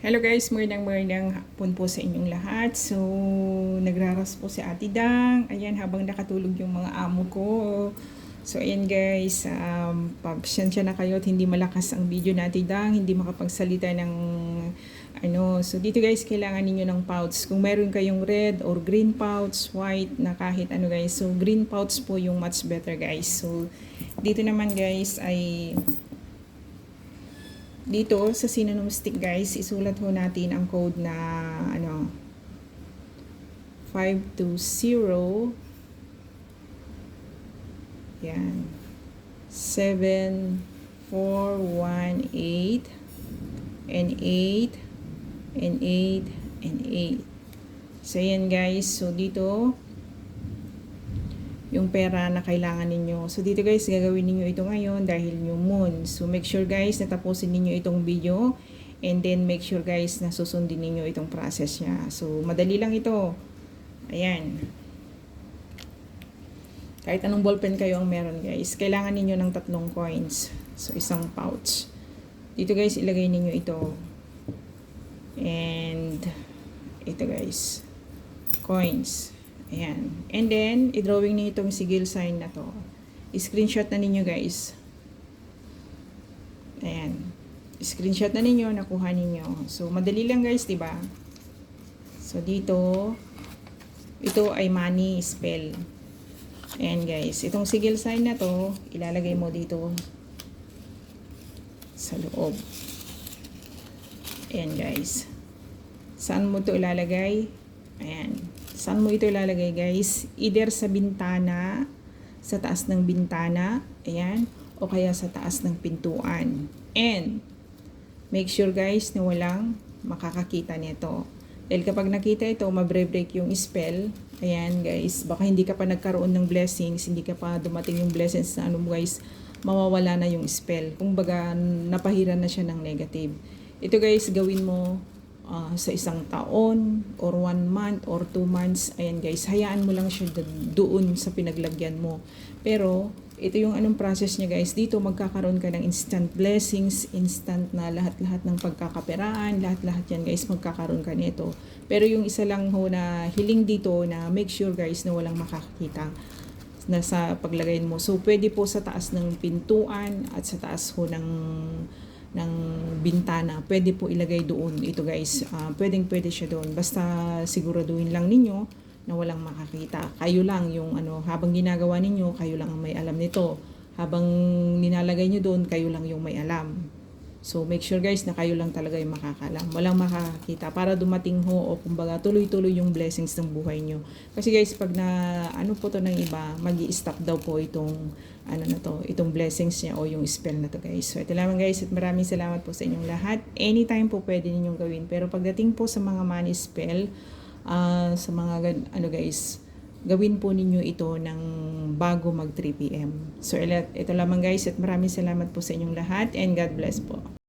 Hello guys, magandang magandang hapon po sa inyong lahat. So, nagraras po si Ate Dang. Ayan, habang nakatulog yung mga amo ko. So, ayan guys, um, pagsensya na kayo at hindi malakas ang video na Ate Dang, hindi makapagsalita ng ano. So, dito guys, kailangan ninyo ng pouch. Kung meron kayong red or green pouch, white, na kahit ano guys. So, green pouch po yung much better guys. So, dito naman guys ay dito sa synonym stick guys, isulat ho natin ang code na ano 520 yan. 7418 and 8 and 8 and 8 so yan guys. So dito yung pera na kailangan ninyo. So dito guys, gagawin ninyo ito ngayon dahil yung moon. So make sure guys na tapusin ninyo itong video and then make sure guys na susundin ninyo itong process niya. So madali lang ito. Ayan. Kahit anong ballpen kayo ang meron guys, kailangan ninyo ng tatlong coins. So isang pouch. Dito guys, ilagay ninyo ito. And ito guys, coins. Ayan. And then, i-drawing niyo itong sigil sign na to. I-screenshot na ninyo guys. Ayan. I-screenshot na ninyo, nakuha ninyo. So, madali lang guys, di ba? So, dito, ito ay money spell. Ayan guys. Itong sigil sign na to, ilalagay mo dito sa loob. Ayan guys. Saan mo to ilalagay? Ayan. Saan mo ito ilalagay guys? Either sa bintana, sa taas ng bintana, ayan, o kaya sa taas ng pintuan. And, make sure guys na walang makakakita nito. Dahil kapag nakita ito, mabre-break yung spell. Ayan guys, baka hindi ka pa nagkaroon ng blessings, hindi ka pa dumating yung blessings na ano guys, mawawala na yung spell. Kung baga, napahiran na siya ng negative. Ito guys, gawin mo uh, sa isang taon or one month or two months. Ayan guys, hayaan mo lang siya doon sa pinaglagyan mo. Pero ito yung anong process niya guys. Dito magkakaroon ka ng instant blessings, instant na lahat-lahat ng pagkakaperaan, lahat-lahat yan guys magkakaroon ka nito. Pero yung isa lang ho na hiling dito na make sure guys na walang makakita na sa paglagay mo. So pwede po sa taas ng pintuan at sa taas ho ng ng bintana, pwede po ilagay doon. Ito guys, uh, pwedeng pwede siya doon. Basta siguraduhin lang ninyo na walang makakita. Kayo lang yung ano, habang ginagawa ninyo, kayo lang ang may alam nito. Habang nilalagay nyo doon, kayo lang yung may alam. So make sure guys na kayo lang talaga yung makakalam. Walang makakakita para dumating ho o kumbaga tuloy-tuloy yung blessings ng buhay nyo. Kasi guys pag na ano po to ng iba, mag stop daw po itong ano na to, itong blessings niya o yung spell na to guys. So ito lamang guys at maraming salamat po sa inyong lahat. Anytime po pwede ninyong gawin. Pero pagdating po sa mga money spell, uh, sa mga ano guys, gawin po ninyo ito ng bago mag 3 p.m. So ito lamang guys at maraming salamat po sa inyong lahat and God bless po.